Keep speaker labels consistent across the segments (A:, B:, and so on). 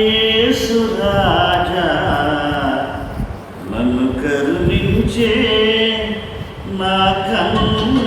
A: యేసురాజా నన్ను కరుణించే నా కన్న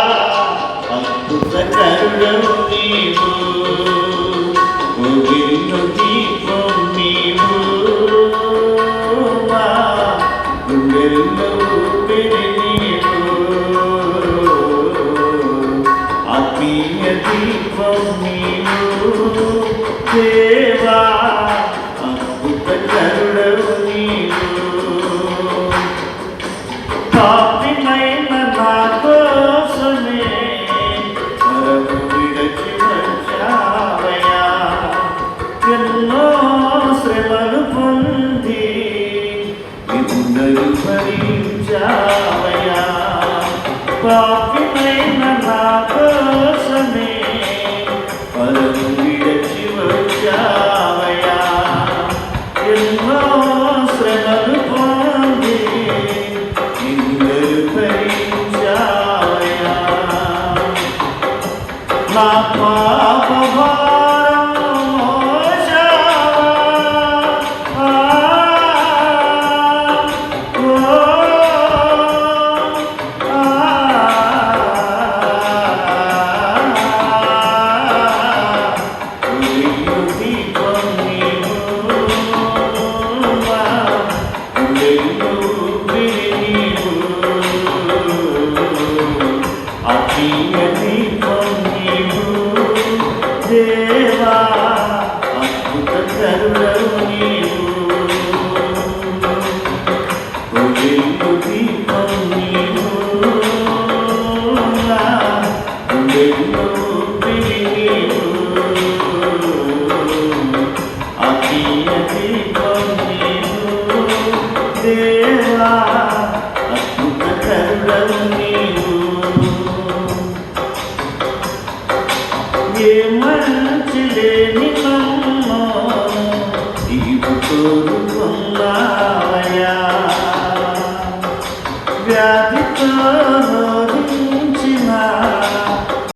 A: దేవా అద్భుత కరుణవు నీవు. పాపినైన నా కోసమే పరము విడచి వచ్చావయ్యా ఎన్నో శ్రమలు పొంది ఇందరు భరించావయ్యా పాపినైన నా కోసమే పరము నా పాప దేవా అద్భుత కరుణవు నీవు. ఉదయం దీపం నీవు, నా గుండెల్లో ఊపిరి నీవు. ఆత్మీయ దీపం నీవు, దేవా మంచి నీవు వ్యాధితో